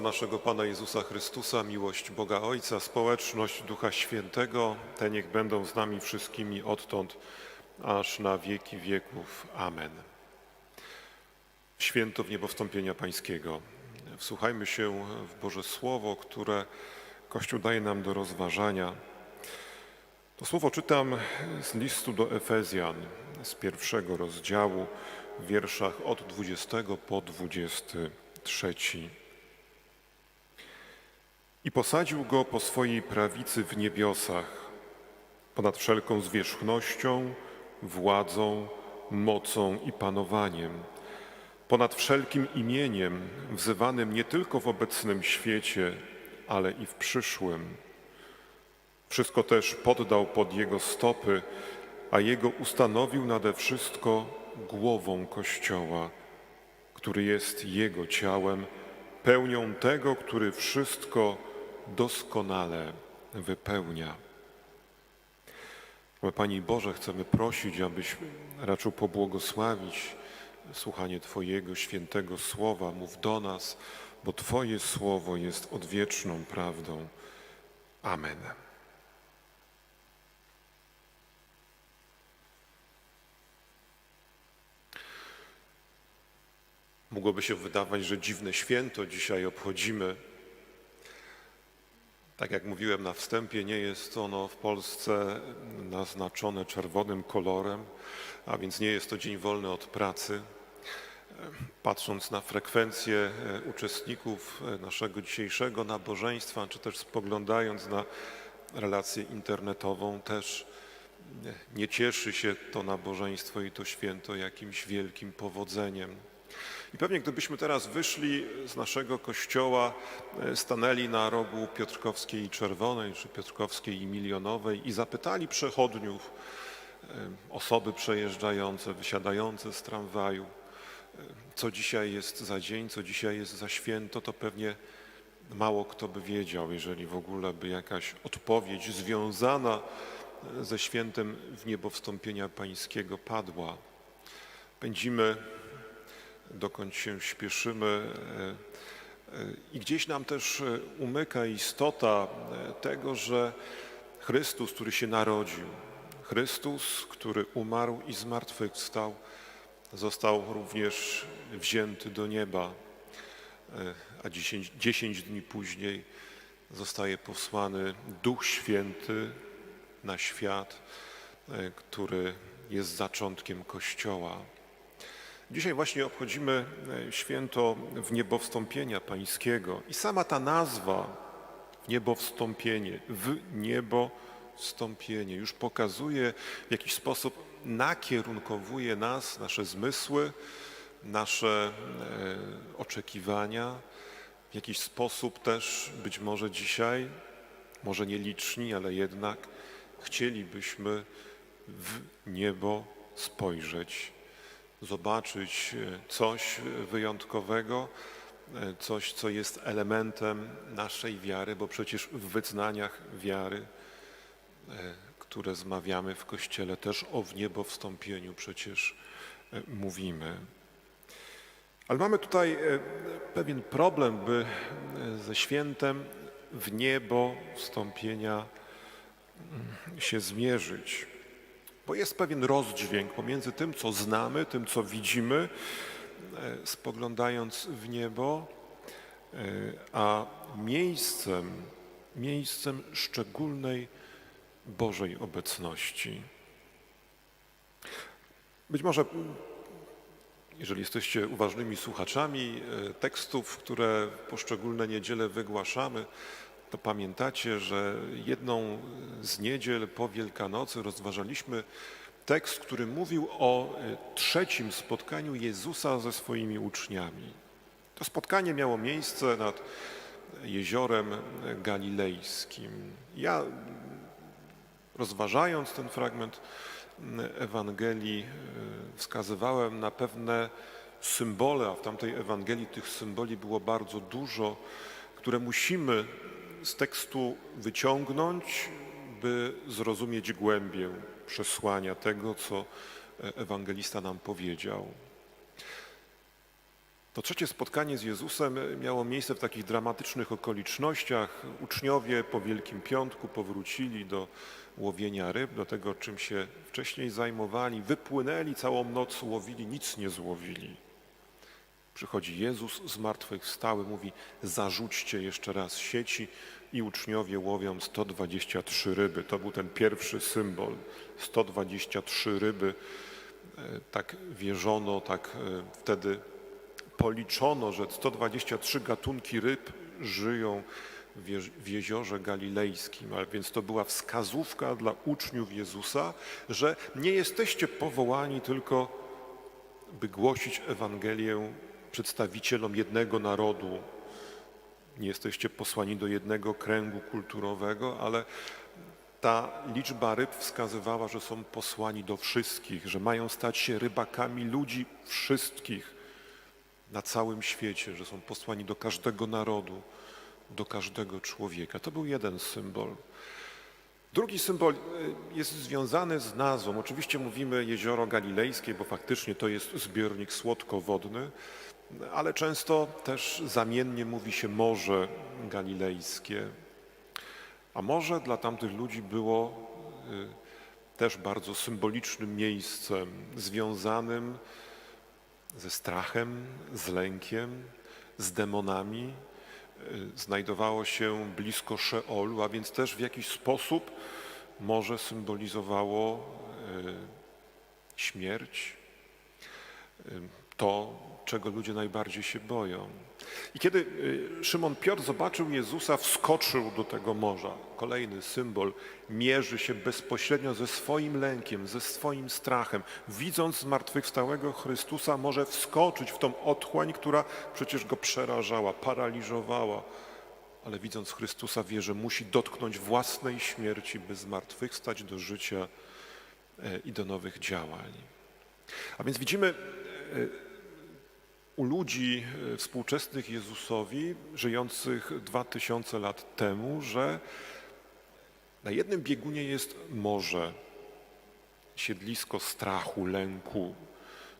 Naszego Pana Jezusa Chrystusa, miłość Boga Ojca, społeczność Ducha Świętego, te niech będą z nami wszystkimi odtąd, aż na wieki wieków. Amen. Święto w niebo wstąpienia Pańskiego. Wsłuchajmy się w Boże Słowo, które Kościół daje nam do rozważania. To słowo czytam z listu do Efezjan, z pierwszego rozdziału, w wierszach od 20 po 23. I posadził go po swojej prawicy w niebiosach, ponad wszelką zwierzchnością, władzą, mocą i panowaniem, ponad wszelkim imieniem, wzywanym nie tylko w obecnym świecie, ale i w przyszłym. Wszystko też poddał pod jego stopy, a jego ustanowił nade wszystko głową Kościoła, który jest jego ciałem, pełnią tego, który wszystko doskonale wypełnia. Pani Boże, chcemy prosić, abyś raczył pobłogosławić słuchanie Twojego świętego słowa. Mów do nas, bo Twoje słowo jest odwieczną prawdą. Amen. Mogłoby się wydawać, że dziwne święto dzisiaj obchodzimy. Tak jak mówiłem na wstępie, nie jest ono w Polsce naznaczone czerwonym kolorem, a więc nie jest to dzień wolny od pracy. Patrząc na frekwencję e, uczestników e, naszego dzisiejszego nabożeństwa, czy też spoglądając na relację internetową, też e, nie cieszy się to nabożeństwo i to święto jakimś wielkim powodzeniem. I pewnie gdybyśmy teraz wyszli z naszego kościoła, e, stanęli na rogu Piotrkowskiej i Czerwonej, czy Piotrkowskiej i Milionowej i zapytali przechodniów, e, osoby przejeżdżające, wysiadające z tramwaju, e, co dzisiaj jest za dzień, co dzisiaj jest za święto, to pewnie mało kto by wiedział, jeżeli w ogóle by jakaś odpowiedź związana ze świętem w niebo wstąpienia pańskiego padła. Pędzimy dokąd się śpieszymy. e, e, I gdzieś nam też e, umyka istota tego, że Chrystus, który się narodził, Chrystus, który umarł i zmartwychwstał, został również wzięty do nieba, a dziesięć, dziesięć dni później zostaje posłany Duch Święty na świat, który jest zaczątkiem Kościoła. Dzisiaj właśnie obchodzimy e, święto w niebo wstąpienia pańskiego i sama ta nazwa w niebo wstąpienie, w niebo wstąpienie już pokazuje w jakiś sposób nakierunkowuje nas, nasze zmysły, nasze e, oczekiwania. W jakiś sposób też być może dzisiaj, może nieliczni, ale jednak chcielibyśmy w niebo spojrzeć zobaczyć e, coś wyjątkowego, e, coś, co jest elementem naszej wiary, bo przecież w wyznaniach wiary, e, które zmawiamy w Kościele, też o wniebowstąpieniu przecież mówimy. Ale mamy tutaj pewien problem, by ze świętem w niebo wstąpienia mm, się zmierzyć. Bo jest pewien rozdźwięk pomiędzy tym, co znamy, tym, co widzimy, e, spoglądając w niebo, e, a miejscem, miejscem szczególnej Bożej obecności. Być może, jeżeli jesteście uważnymi słuchaczami e, tekstów, które w poszczególne niedziele wygłaszamy, to pamiętacie, że jedną z niedziel po Wielkanocy rozważaliśmy tekst, który mówił o e, trzecim spotkaniu Jezusa ze swoimi uczniami. To spotkanie miało miejsce nad jeziorem galilejskim. Ja rozważając ten fragment Ewangelii e, wskazywałem na pewne symbole, a w tamtej Ewangelii tych symboli było bardzo dużo, które musimy z tekstu wyciągnąć, by zrozumieć głębię przesłania tego, co ewangelista nam powiedział. To trzecie spotkanie z Jezusem miało miejsce w takich dramatycznych okolicznościach. Uczniowie po Wielkim Piątku powrócili do łowienia ryb, do tego, czym się wcześniej zajmowali. Wypłynęli całą noc, łowili, nic nie złowili. Przychodzi Jezus zmartwychwstały, mówi: Zarzućcie jeszcze raz sieci, i uczniowie łowią 123 ryby. To był ten pierwszy symbol 123 ryby. E, Tak wierzono, tak e, wtedy policzono, że 123 gatunki ryb żyją w jeziorze galilejskim, a więc to była wskazówka dla uczniów Jezusa, że nie jesteście powołani tylko, by głosić Ewangelię przedstawicielom jednego narodu. Nie jesteście posłani do jednego kręgu kulturowego, ale ta liczba ryb wskazywała, że są posłani do wszystkich, że mają stać się rybakami ludzi wszystkich na całym świecie, że są posłani do każdego narodu, do każdego człowieka. To był jeden symbol. Drugi symbol y, jest związany z nazwą. Oczywiście mówimy jezioro galilejskie, bo faktycznie to jest zbiornik słodkowodny, ale często też zamiennie mówi się Morze Galilejskie. A morze dla tamtych ludzi było y, też bardzo symbolicznym miejscem, związanym ze strachem, z lękiem, z demonami. Y, Znajdowało się blisko Szeolu, a więc też w jakiś sposób morze symbolizowało y, śmierć, to, czego ludzie najbardziej się boją. I kiedy y, Szymon Piotr zobaczył Jezusa, wskoczył do tego morza. Kolejny symbol mierzy się bezpośrednio ze swoim lękiem, ze swoim strachem. Widząc zmartwychwstałego Chrystusa, może wskoczyć w tą otchłań, która przecież go przerażała, paraliżowała. Ale widząc Chrystusa, wie, że musi dotknąć własnej śmierci, by zmartwychwstać do życia e, i do nowych działań. A więc widzimy u ludzi e, współczesnych Jezusowi, żyjących dwa tysiące lat temu, że na jednym biegunie jest morze, siedlisko strachu, lęku,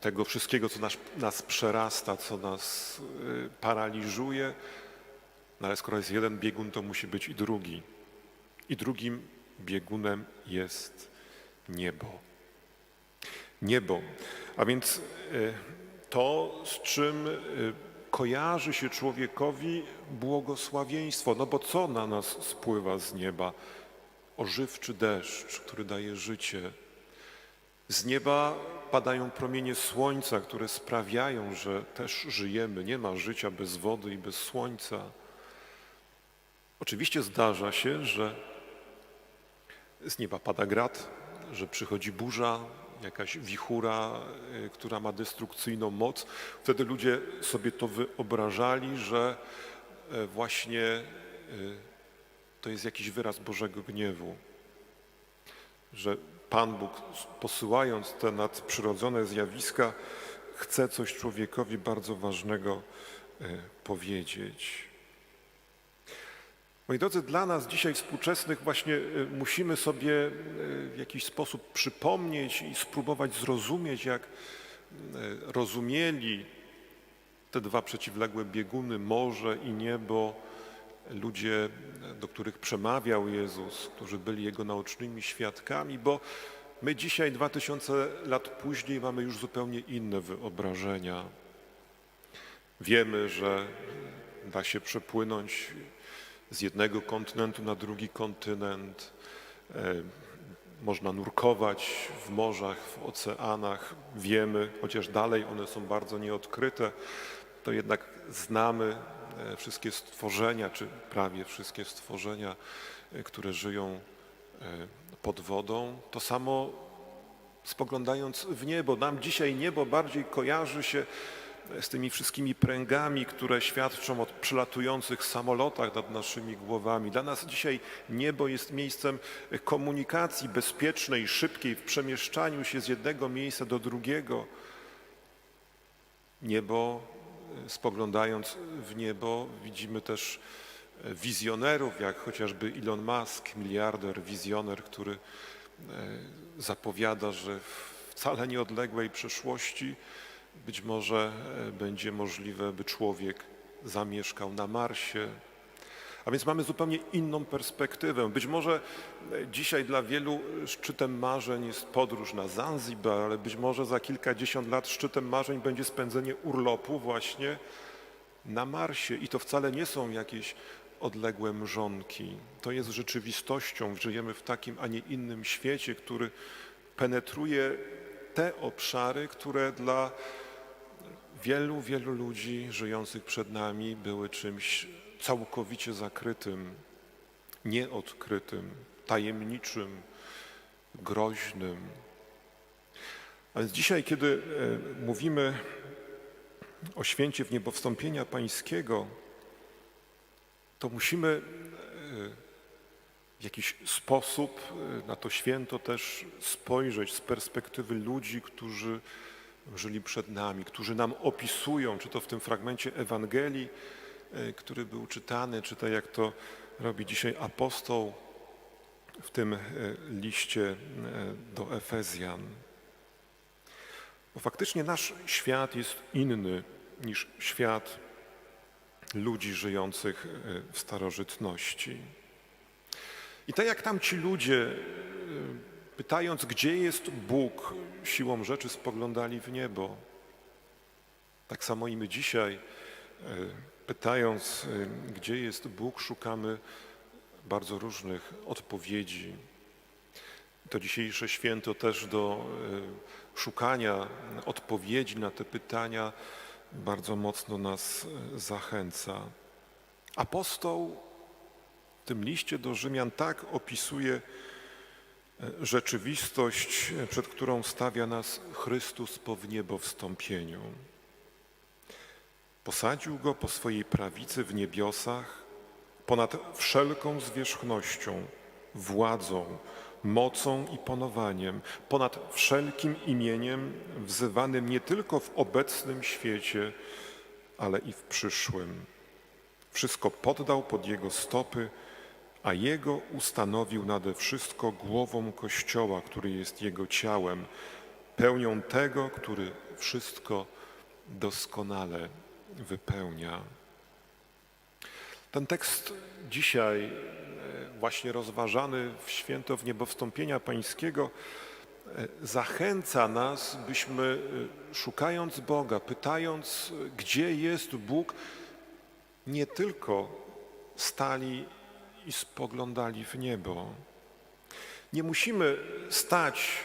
tego wszystkiego, co nas, nas przerasta, co nas y, paraliżuje. No ale skoro jest jeden biegun, to musi być i drugi. I drugim biegunem jest niebo. Niebo. A więc y, to, z czym y, kojarzy się człowiekowi błogosławieństwo. No bo co na nas spływa z nieba? Ożywczy deszcz, który daje życie. Z nieba padają promienie słońca, które sprawiają, że też żyjemy. Nie ma życia bez wody i bez słońca. Oczywiście zdarza się, że z nieba pada grad, że przychodzi burza, jakaś wichura, y, która ma destrukcyjną moc. Wtedy ludzie sobie to wyobrażali, że e, właśnie y, to jest jakiś wyraz Bożego gniewu, że Pan Bóg posyłając te nadprzyrodzone zjawiska chce coś człowiekowi bardzo ważnego e, powiedzieć. Moi drodzy, dla nas dzisiaj współczesnych właśnie y, musimy sobie y, w jakiś sposób przypomnieć i spróbować zrozumieć, jak y, rozumieli te dwa przeciwległe bieguny, morze i niebo, ludzie, do których przemawiał Jezus, którzy byli Jego naocznymi świadkami, bo my dzisiaj, dwa tysiące lat później, mamy już zupełnie inne wyobrażenia. Wiemy, że da się przepłynąć z jednego kontynentu na drugi kontynent. E, Można nurkować w morzach, w oceanach. Wiemy, chociaż dalej one są bardzo nieodkryte, to jednak znamy e, wszystkie stworzenia, czy prawie wszystkie stworzenia, e, które żyją pod wodą. To samo spoglądając w niebo. Nam dzisiaj niebo bardziej kojarzy się z tymi wszystkimi pręgami, które świadczą o przelatujących samolotach nad naszymi głowami. Dla nas dzisiaj niebo jest miejscem komunikacji bezpiecznej, szybkiej, w przemieszczaniu się z jednego miejsca do drugiego. Niebo, e, spoglądając w niebo, widzimy też e, wizjonerów, jak chociażby Elon Musk, miliarder, wizjoner, który e, zapowiada, że w wcale nieodległej przyszłości Być może e, będzie możliwe, by człowiek zamieszkał na Marsie. A więc mamy zupełnie inną perspektywę. Być może e, dzisiaj dla wielu szczytem marzeń jest podróż na Zanzibar, ale być może za kilkadziesiąt lat szczytem marzeń będzie spędzenie urlopu właśnie na Marsie. I to wcale nie są jakieś odległe mrzonki. To jest rzeczywistością. Żyjemy w takim, a nie innym świecie, który penetruje te obszary, które dla wielu, wielu ludzi żyjących przed nami były czymś całkowicie zakrytym, nieodkrytym, tajemniczym, groźnym. A więc dzisiaj, kiedy e, mówimy o święcie w niebowstąpienia pańskiego, to musimy e, w jakiś sposób e, na to święto też spojrzeć z perspektywy ludzi, którzy żyli przed nami, którzy nam opisują, czy to w tym fragmencie Ewangelii, e, który był czytany, czy tak jak to robi dzisiaj apostoł w tym e, liście e, do Efezjan. Bo faktycznie nasz świat jest inny niż świat ludzi żyjących w starożytności. I tak jak tam ci ludzie, pytając, gdzie jest Bóg, siłą rzeczy spoglądali w niebo. Tak samo i my dzisiaj, e, pytając, e, gdzie jest Bóg, szukamy bardzo różnych odpowiedzi. To dzisiejsze święto też do e, szukania odpowiedzi na te pytania bardzo mocno nas zachęca. Apostoł w tym liście do Rzymian tak opisuje rzeczywistość, przed którą stawia nas Chrystus po wniebowstąpieniu. Posadził go po swojej prawicy w niebiosach, ponad wszelką zwierzchnością, władzą, mocą i panowaniem, ponad wszelkim imieniem wzywanym nie tylko w obecnym świecie, ale i w przyszłym. Wszystko poddał pod jego stopy, a Jego ustanowił nade wszystko głową Kościoła, który jest Jego ciałem, pełnią tego, który wszystko doskonale wypełnia. Ten tekst dzisiaj, e, właśnie rozważany w święto w niebowstąpienia pańskiego, e, zachęca nas, byśmy e, szukając Boga, pytając, gdzie jest Bóg, nie tylko stali i spoglądali w niebo. Nie musimy stać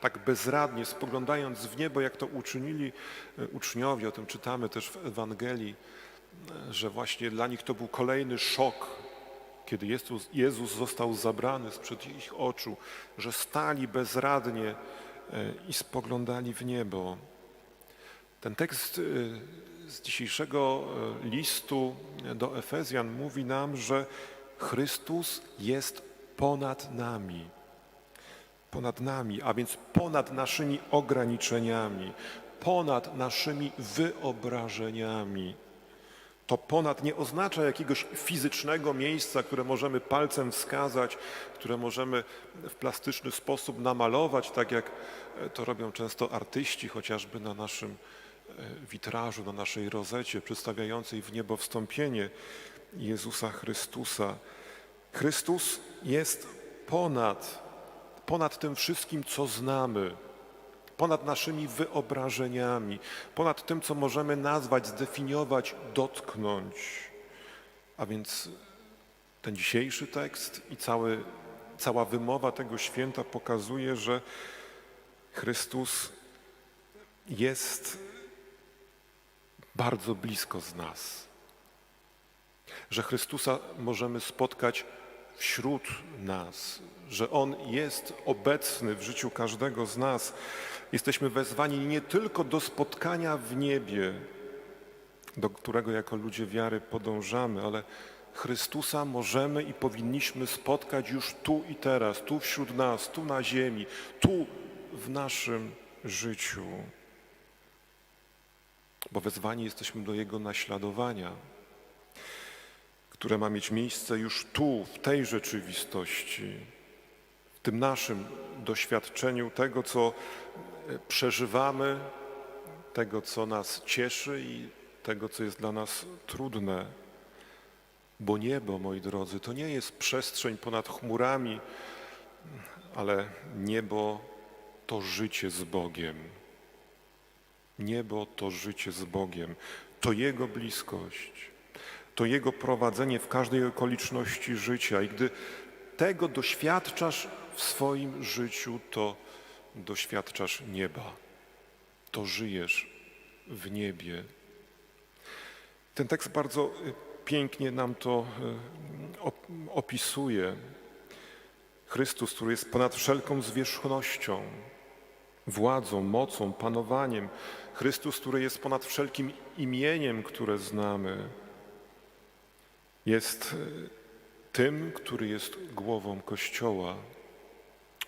tak bezradnie, spoglądając w niebo, jak to uczynili e, uczniowie, o tym czytamy też w Ewangelii, e, że właśnie dla nich to był kolejny szok, kiedy Jezus, Jezus został zabrany sprzed ich oczu, że stali bezradnie e, i spoglądali w niebo. Ten tekst z dzisiejszego listu do Efezjan mówi nam, że Chrystus jest ponad nami. Ponad nami, a więc ponad naszymi ograniczeniami, ponad naszymi wyobrażeniami. To ponad nie oznacza jakiegoś fizycznego miejsca, które możemy palcem wskazać, które możemy w plastyczny sposób namalować, tak jak to robią często artyści, chociażby na naszym e, witrażu, na naszej rozecie przedstawiającej w niebo wstąpienie. Jezusa Chrystusa. Chrystus jest ponad, ponad tym wszystkim, co znamy, ponad naszymi wyobrażeniami, ponad tym, co możemy nazwać, zdefiniować, dotknąć. A więc ten dzisiejszy tekst i cały, cała wymowa tego święta pokazuje, że Chrystus jest bardzo blisko z nas że Chrystusa możemy spotkać wśród nas, że On jest obecny w życiu każdego z nas. Jesteśmy wezwani nie tylko do spotkania w niebie, do którego jako ludzie wiary podążamy, ale Chrystusa możemy i powinniśmy spotkać już tu i teraz, tu wśród nas, tu na ziemi, tu w naszym życiu. Bo wezwani jesteśmy do Jego naśladowania które ma mieć miejsce już tu, w tej rzeczywistości, w tym naszym doświadczeniu tego, co e, przeżywamy, tego, co nas cieszy i tego, co jest dla nas trudne. Bo niebo, moi drodzy, to nie jest przestrzeń ponad chmurami, ale niebo to życie z Bogiem. Niebo to życie z Bogiem, to Jego bliskość, to Jego prowadzenie w każdej okoliczności życia. I gdy tego doświadczasz w swoim życiu, to doświadczasz nieba. To żyjesz w niebie. Ten tekst bardzo y, pięknie nam to y, op- opisuje. Chrystus, który jest ponad wszelką zwierzchnością, władzą, mocą, panowaniem. Chrystus, który jest ponad wszelkim imieniem, które znamy, jest y, tym, który jest głową Kościoła.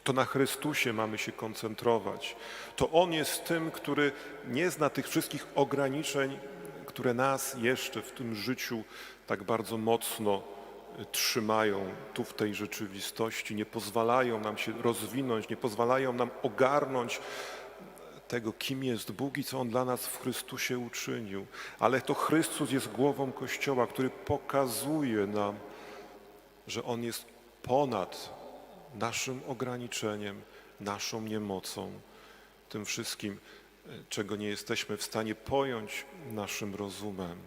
To na Chrystusie mamy się koncentrować. To On jest tym, który nie zna tych wszystkich ograniczeń, które nas jeszcze w tym życiu tak bardzo mocno y, trzymają tu w tej rzeczywistości, nie pozwalają nam się rozwinąć, nie pozwalają nam ogarnąć tego, kim jest Bóg i co On dla nas w Chrystusie uczynił. Ale to Chrystus jest głową Kościoła, który pokazuje nam, że On jest ponad naszym ograniczeniem, naszą niemocą, tym wszystkim, czego nie jesteśmy w stanie pojąć naszym rozumem.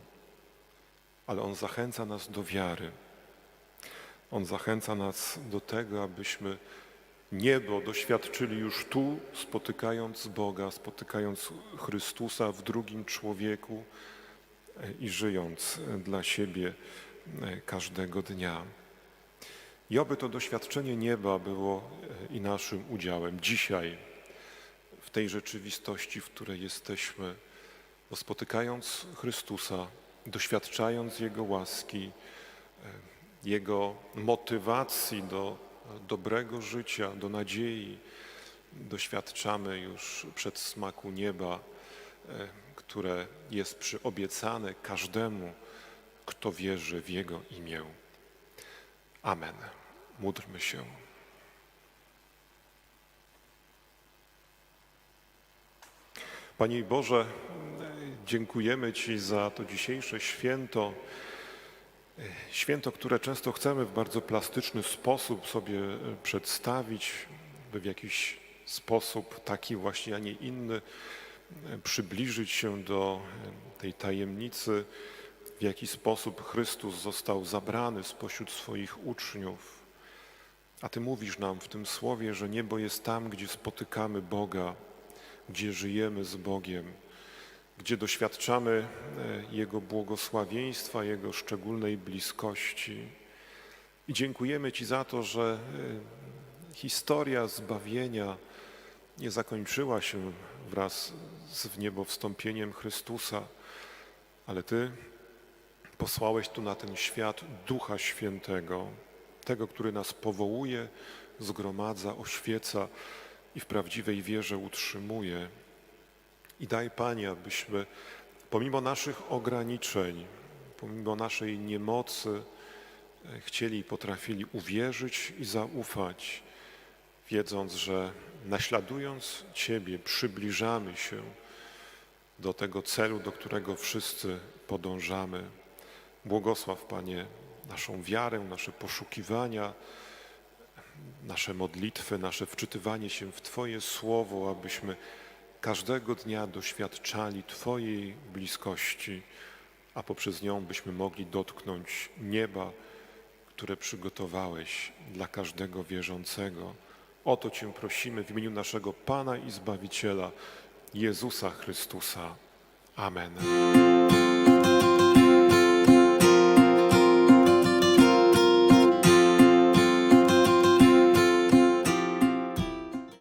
Ale On zachęca nas do wiary. On zachęca nas do tego, abyśmy niebo doświadczyli już tu, spotykając Boga, spotykając Chrystusa w drugim człowieku e, i żyjąc e, dla siebie e, każdego dnia. I oby to doświadczenie nieba było i naszym udziałem dzisiaj, w tej rzeczywistości, w której jesteśmy, bo spotykając Chrystusa, doświadczając Jego łaski, Jego motywacji do dobrego życia, do nadziei, doświadczamy już przedsmaku nieba, e, które jest przyobiecane każdemu, kto wierzy w Jego imię. Amen. Módlmy się. Panie Boże, dziękujemy Ci za to dzisiejsze święto. Święto, które często chcemy w bardzo plastyczny sposób sobie przedstawić, by w jakiś sposób taki właśnie, a nie inny przybliżyć się do tej tajemnicy, w jaki sposób Chrystus został zabrany spośród swoich uczniów. A Ty mówisz nam w tym słowie, że niebo jest tam, gdzie spotykamy Boga, gdzie żyjemy z Bogiem, gdzie doświadczamy e, Jego błogosławieństwa, Jego szczególnej bliskości. I dziękujemy Ci za to, że e, historia zbawienia nie zakończyła się wraz z wniebowstąpieniem Chrystusa, ale Ty posłałeś tu na ten świat Ducha Świętego, tego, który nas powołuje, zgromadza, oświeca i w prawdziwej wierze utrzymuje. I daj Panie, abyśmy pomimo naszych ograniczeń, pomimo naszej niemocy, e, chcieli i potrafili uwierzyć i zaufać, wiedząc, że naśladując Ciebie, przybliżamy się do tego celu, do którego wszyscy podążamy. Błogosław, Panie, naszą wiarę, nasze poszukiwania, nasze modlitwy, nasze wczytywanie się w Twoje słowo, abyśmy każdego dnia doświadczali Twojej bliskości, a poprzez nią byśmy mogli dotknąć nieba, które przygotowałeś dla każdego wierzącego. O to Cię prosimy w imieniu naszego Pana i Zbawiciela, Jezusa Chrystusa. Amen.